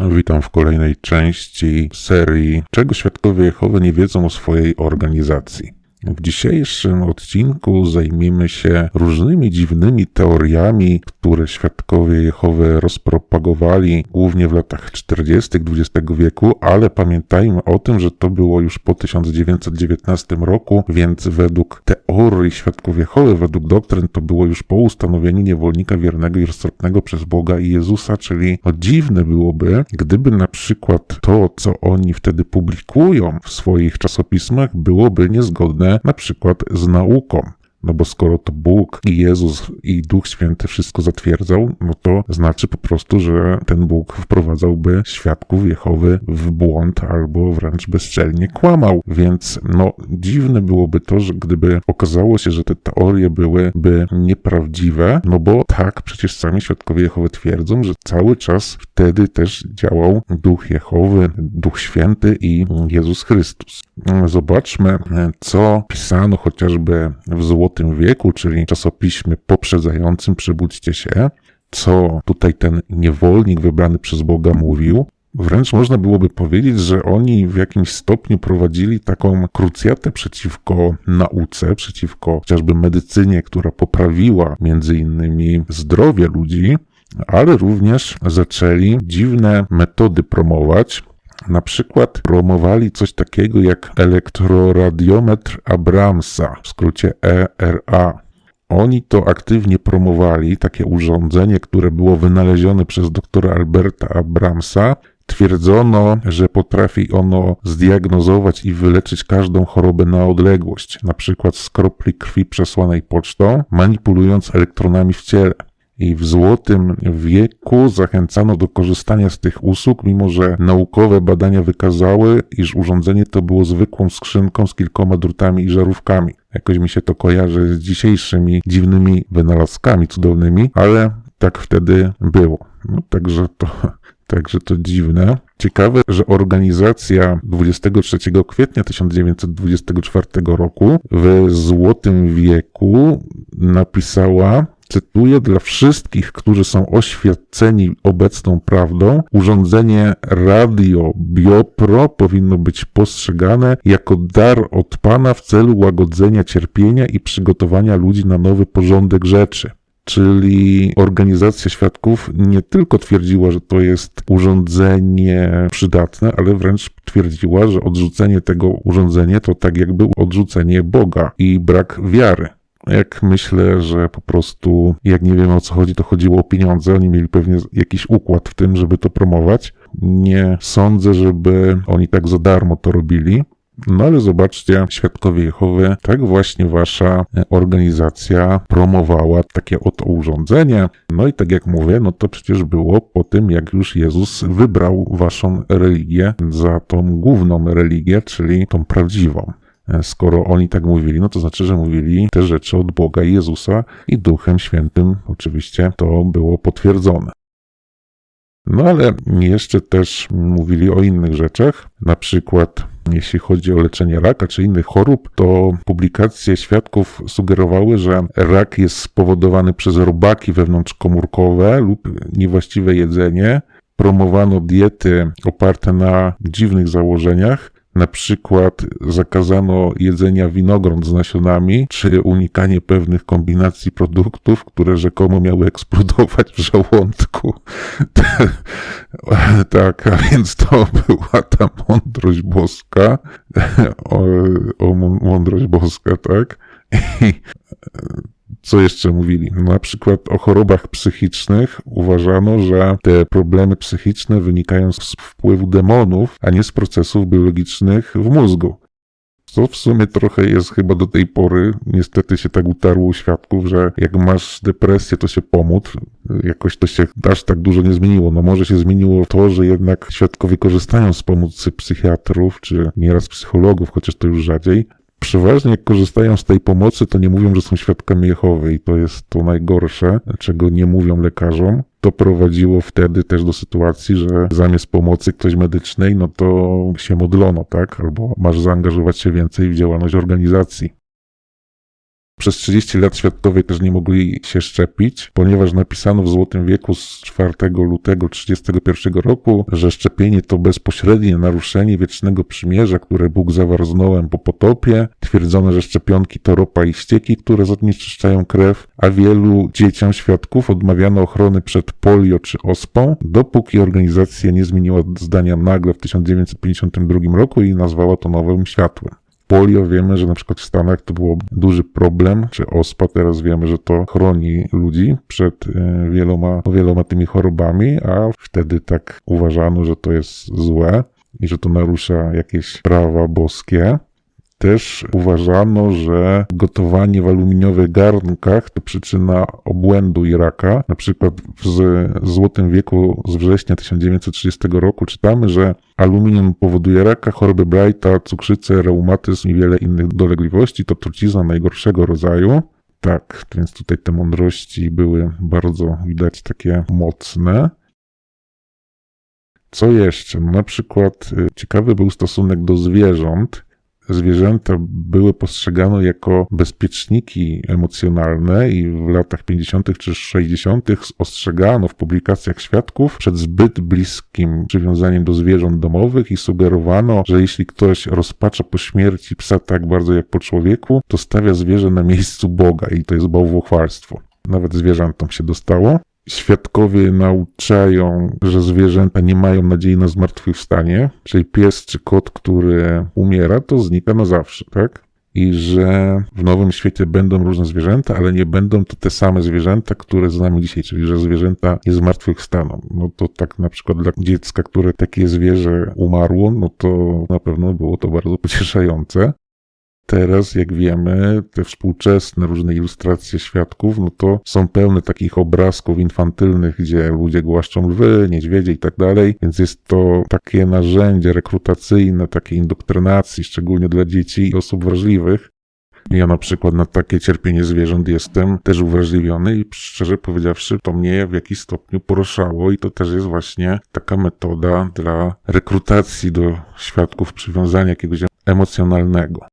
Witam w kolejnej części serii Czego świadkowie Jehowy nie wiedzą o swojej organizacji. W dzisiejszym odcinku zajmiemy się różnymi dziwnymi teoriami, które świadkowie Jehowy rozpropagowali głównie w latach 40. XX wieku, ale pamiętajmy o tym, że to było już po 1919 roku, więc według teorii świadków Jehowy, według doktryn, to było już po ustanowieniu niewolnika wiernego i roztropnego przez Boga i Jezusa, czyli no, dziwne byłoby, gdyby na przykład to, co oni wtedy publikują w swoich czasopismach, byłoby niezgodne na przykład z nauką. No bo skoro to Bóg i Jezus i Duch Święty wszystko zatwierdzał, no to znaczy po prostu, że ten Bóg wprowadzałby świadków Jehowy w błąd albo wręcz bezczelnie kłamał. Więc no dziwne byłoby to, że gdyby okazało się, że te teorie byłyby nieprawdziwe, no bo tak przecież sami świadkowie Jehowy twierdzą, że cały czas wtedy też działał Duch Jehowy, Duch Święty i Jezus Chrystus. Zobaczmy, co pisano chociażby w Złotym Wieku, czyli czasopiśmie poprzedzającym Przebudźcie się, co tutaj ten niewolnik wybrany przez Boga mówił. Wręcz można byłoby powiedzieć, że oni w jakimś stopniu prowadzili taką krucjatę przeciwko nauce, przeciwko chociażby medycynie, która poprawiła między innymi zdrowie ludzi, ale również zaczęli dziwne metody promować, na przykład promowali coś takiego jak elektroradiometr Abramsa, w skrócie ERA. Oni to aktywnie promowali, takie urządzenie, które było wynalezione przez doktora Alberta Abramsa. Twierdzono, że potrafi ono zdiagnozować i wyleczyć każdą chorobę na odległość, przykład z kropli krwi przesłanej pocztą, manipulując elektronami w ciele. I w złotym wieku zachęcano do korzystania z tych usług, mimo że naukowe badania wykazały, iż urządzenie to było zwykłą skrzynką z kilkoma drutami i żarówkami. Jakoś mi się to kojarzy z dzisiejszymi dziwnymi wynalazkami cudownymi, ale tak wtedy było. No, także to, także to dziwne. Ciekawe, że organizacja 23 kwietnia 1924 roku w Złotym Wieku napisała, cytuję, dla wszystkich, którzy są oświadceni obecną prawdą, urządzenie Radio Biopro powinno być postrzegane jako dar od Pana w celu łagodzenia cierpienia i przygotowania ludzi na nowy porządek rzeczy. Czyli organizacja świadków nie tylko twierdziła, że to jest urządzenie przydatne, ale wręcz twierdziła, że odrzucenie tego urządzenia to tak jakby odrzucenie Boga i brak wiary jak myślę, że po prostu, jak nie wiem o co chodzi, to chodziło o pieniądze. Oni mieli pewnie jakiś układ w tym, żeby to promować. Nie sądzę, żeby oni tak za darmo to robili. No ale zobaczcie, Świadkowie Jehowy, tak właśnie wasza organizacja promowała takie oto urządzenie. No i tak jak mówię, no to przecież było po tym, jak już Jezus wybrał waszą religię za tą główną religię, czyli tą prawdziwą. Skoro oni tak mówili, no to znaczy, że mówili te rzeczy od Boga i Jezusa i Duchem Świętym oczywiście to było potwierdzone. No ale jeszcze też mówili o innych rzeczach, na przykład jeśli chodzi o leczenie raka czy innych chorób, to publikacje świadków sugerowały, że rak jest spowodowany przez robaki wewnątrzkomórkowe lub niewłaściwe jedzenie. Promowano diety oparte na dziwnych założeniach, na przykład zakazano jedzenia winogron z nasionami, czy unikanie pewnych kombinacji produktów, które rzekomo miały eksplodować w żołądku. tak, a więc to była ta mądrość boska, o, o mądrość boska, tak. Co jeszcze mówili? Na przykład o chorobach psychicznych uważano, że te problemy psychiczne wynikają z wpływu demonów, a nie z procesów biologicznych w mózgu. Co w sumie trochę jest chyba do tej pory, niestety się tak utarło u świadków, że jak masz depresję, to się pomóc. Jakoś to się aż tak dużo nie zmieniło. No może się zmieniło to, że jednak świadkowie korzystają z pomocy psychiatrów, czy nieraz psychologów, chociaż to już rzadziej, przeważnie jak korzystają z tej pomocy, to nie mówią, że są świadkami Jehowy i to jest to najgorsze, czego nie mówią lekarzom. To prowadziło wtedy też do sytuacji, że zamiast pomocy ktoś medycznej, no to się modlono, tak? Albo masz zaangażować się więcej w działalność organizacji. Przez 30 lat świadkowie też nie mogli się szczepić, ponieważ napisano w Złotym Wieku z 4 lutego 1931 roku, że szczepienie to bezpośrednie naruszenie wiecznego przymierza, które Bóg zawarł z Noem po potopie. Twierdzono, że szczepionki to ropa i ścieki, które zanieczyszczają krew, a wielu dzieciom świadków odmawiano ochrony przed polio czy ospą, dopóki organizacja nie zmieniła zdania nagle w 1952 roku i nazwała to nowym światłem polio wiemy, że na przykład w Stanach to było duży problem, czy ospa, teraz wiemy, że to chroni ludzi przed e, wieloma, wieloma tymi chorobami, a wtedy tak uważano, że to jest złe i że to narusza jakieś prawa boskie. Też uważano, że gotowanie w aluminiowych garnkach to przyczyna obłędu i raka. Na przykład w Złotym Wieku z września 1930 roku czytamy, że aluminium powoduje raka, choroby Brighta, cukrzycę, reumatyzm i wiele innych dolegliwości. To trucizna najgorszego rodzaju. Tak, więc tutaj te mądrości były bardzo widać takie mocne. Co jeszcze? No na przykład y, ciekawy był stosunek do zwierząt zwierzęta były postrzegane jako bezpieczniki emocjonalne i w latach 50. czy 60. ostrzegano w publikacjach świadków przed zbyt bliskim przywiązaniem do zwierząt domowych i sugerowano, że jeśli ktoś rozpacza po śmierci psa tak bardzo jak po człowieku, to stawia zwierzę na miejscu Boga i to jest bałwochwalstwo. Nawet zwierzętom się dostało świadkowie nauczają, że zwierzęta nie mają nadziei na zmartwychwstanie, czyli pies czy kot, który umiera, to znika na zawsze, tak? I że w nowym świecie będą różne zwierzęta, ale nie będą to te same zwierzęta, które znamy dzisiaj, czyli że zwierzęta nie zmartwychwstaną. No to tak na przykład dla dziecka, które takie zwierzę umarło, no to na pewno było to bardzo pocieszające. Teraz, jak wiemy, te współczesne różne ilustracje świadków, no to są pełne takich obrazków infantylnych, gdzie ludzie głaszczą lwy, niedźwiedzie i tak dalej, więc jest to takie narzędzie rekrutacyjne, takiej indoktrynacji, szczególnie dla dzieci i osób wrażliwych. Ja na przykład na takie cierpienie zwierząt jestem też uwrażliwiony i szczerze powiedziawszy, to mnie w jakiś stopniu poruszało i to też jest właśnie taka metoda dla rekrutacji do świadków przywiązania jakiegoś emocjonalnego.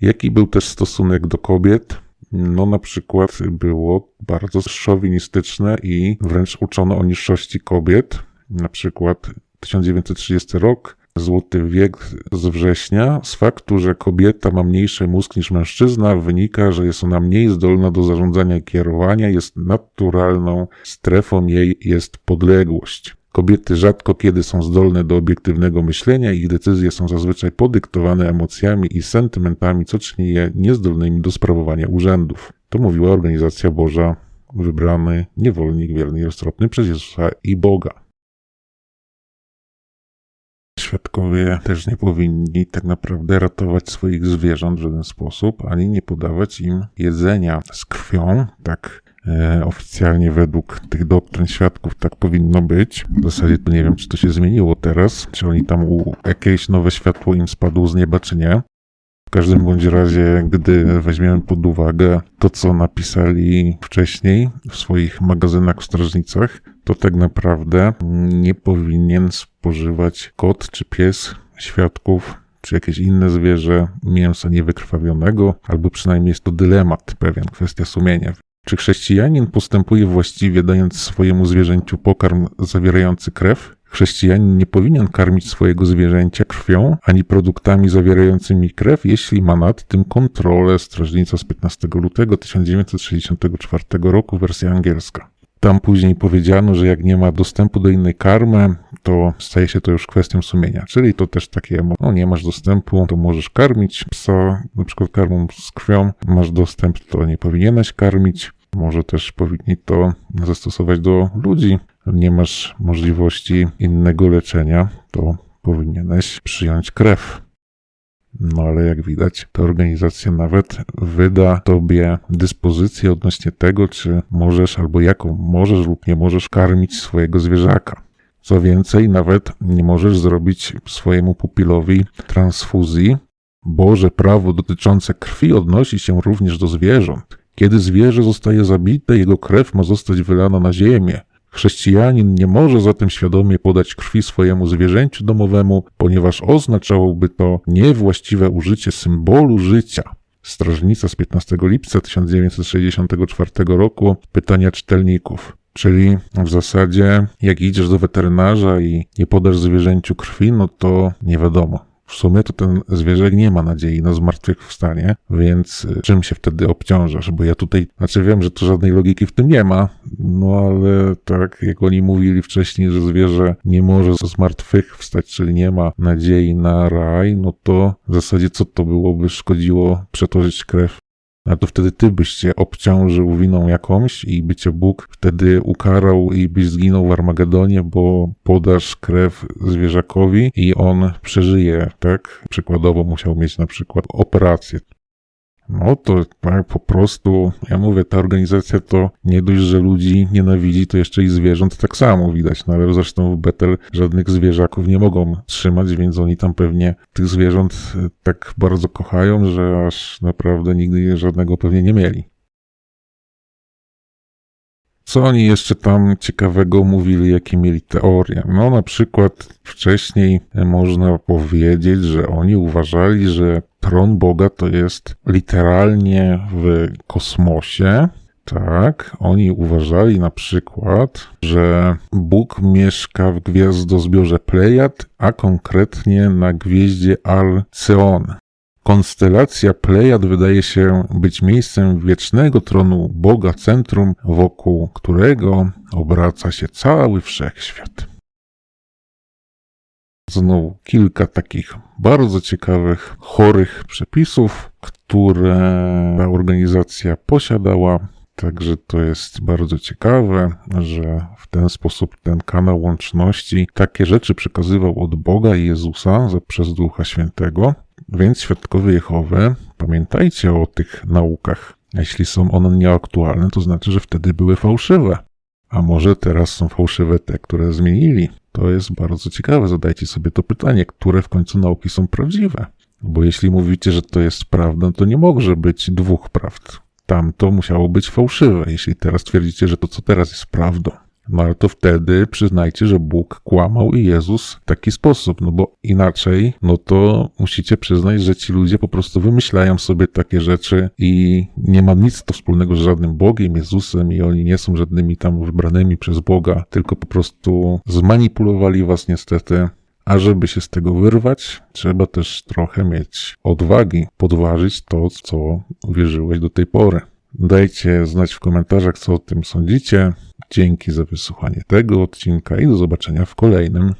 Jaki był też stosunek do kobiet? No na przykład było bardzo szowinistyczne i wręcz uczono o niższości kobiet. Na przykład 1930 rok, złoty wiek z września. Z faktu, że kobieta ma mniejszy mózg niż mężczyzna, wynika, że jest ona mniej zdolna do zarządzania i kierowania, jest naturalną strefą jej jest podległość. Kobiety rzadko kiedy są zdolne do obiektywnego myślenia, ich decyzje są zazwyczaj podyktowane emocjami i sentymentami, co czyni je niezdolnymi do sprawowania urzędów. To mówiła organizacja Boża, wybrany niewolnik wierny i roztropny przez Jezusa i Boga. Świadkowie też nie powinni tak naprawdę ratować swoich zwierząt w żaden sposób, ani nie podawać im jedzenia z krwią, tak oficjalnie według tych doktryn świadków tak powinno być. W zasadzie to nie wiem, czy to się zmieniło teraz, czy oni tam u, jakieś nowe światło im spadło z nieba, czy nie. W każdym bądź razie, gdy weźmiemy pod uwagę to, co napisali wcześniej w swoich magazynach w strażnicach, to tak naprawdę nie powinien spożywać kot czy pies świadków czy jakieś inne zwierzę mięsa niewykrwawionego, albo przynajmniej jest to dylemat pewien, kwestia sumienia. Czy chrześcijanin postępuje właściwie, dając swojemu zwierzęciu pokarm zawierający krew? Chrześcijanin nie powinien karmić swojego zwierzęcia krwią ani produktami zawierającymi krew, jeśli ma nad tym kontrolę. Strażnica z 15 lutego 1964 roku, wersja angielska. Tam później powiedziano, że jak nie ma dostępu do innej karmy, to staje się to już kwestią sumienia. Czyli to też takie, no nie masz dostępu, to możesz karmić psa, na przykład karmą z krwią, masz dostęp, to nie powinieneś karmić. Może też powinni to zastosować do ludzi. Nie masz możliwości innego leczenia, to powinieneś przyjąć krew. No ale jak widać, ta organizacja nawet wyda tobie dyspozycję odnośnie tego, czy możesz albo jaką możesz lub nie możesz karmić swojego zwierzaka. Co więcej, nawet nie możesz zrobić swojemu pupilowi transfuzji, bo że prawo dotyczące krwi odnosi się również do zwierząt. Kiedy zwierzę zostaje zabite, jego krew ma zostać wylana na ziemię. Chrześcijanin nie może zatem świadomie podać krwi swojemu zwierzęciu domowemu, ponieważ oznaczałoby to niewłaściwe użycie symbolu życia. Strażnica z 15 lipca 1964 roku. Pytania czytelników. Czyli w zasadzie, jak idziesz do weterynarza i nie podasz zwierzęciu krwi, no to nie wiadomo. W sumie to ten zwierzę nie ma nadziei na zmartwychwstanie, więc y, czym się wtedy obciążasz? Bo ja tutaj, znaczy wiem, że tu żadnej logiki w tym nie ma, no ale tak jak oni mówili wcześniej, że zwierzę nie może zmartwychwstać, czyli nie ma nadziei na raj, no to w zasadzie co to byłoby szkodziło przetworzyć krew a to wtedy ty byś się obciążył winą jakąś i by cię Bóg wtedy ukarał i byś zginął w Armagedonie, bo podasz krew zwierzakowi i on przeżyje, tak? Przykładowo musiał mieć na przykład operację. No to tak po prostu, ja mówię, ta organizacja to nie dość, że ludzi nienawidzi, to jeszcze i zwierząt tak samo widać. No ale zresztą w Betel żadnych zwierzaków nie mogą trzymać, więc oni tam pewnie tych zwierząt e, tak bardzo kochają, że aż naprawdę nigdy żadnego pewnie nie mieli. Co oni jeszcze tam ciekawego mówili, jakie mieli teorie? No, na przykład wcześniej można powiedzieć, że oni uważali, że tron Boga to jest literalnie w kosmosie. Tak, oni uważali na przykład, że Bóg mieszka w gwiazdozbiorze Plejad, a konkretnie na gwieździe Alceon. Konstelacja Plejad wydaje się być miejscem wiecznego tronu Boga, centrum, wokół którego obraca się cały wszechświat. Znowu kilka takich bardzo ciekawych, chorych przepisów, które ta organizacja posiadała. Także to jest bardzo ciekawe, że w ten sposób ten kanał łączności takie rzeczy przekazywał od Boga i Jezusa przez Ducha Świętego. Więc świadkowie Jehowy, pamiętajcie o tych naukach. Jeśli są one nieaktualne, to znaczy, że wtedy były fałszywe. A może teraz są fałszywe te, które zmienili? To jest bardzo ciekawe. Zadajcie sobie to pytanie, które w końcu nauki są prawdziwe. Bo jeśli mówicie, że to jest prawda, to nie może być dwóch prawd. Tamto musiało być fałszywe, jeśli teraz twierdzicie, że to, co teraz jest prawdą. No to wtedy przyznajcie, że Bóg kłamał i Jezus w taki sposób, no bo inaczej, no to musicie przyznać, że ci ludzie po prostu wymyślają sobie takie rzeczy i nie ma nic to wspólnego z żadnym Bogiem, Jezusem i oni nie są żadnymi tam wybranymi przez Boga, tylko po prostu zmanipulowali was niestety. A żeby się z tego wyrwać, trzeba też trochę mieć odwagi, podważyć to, co wierzyłeś do tej pory. Dajcie znać w komentarzach, co o tym sądzicie. Dzięki za wysłuchanie tego odcinka i do zobaczenia w kolejnym.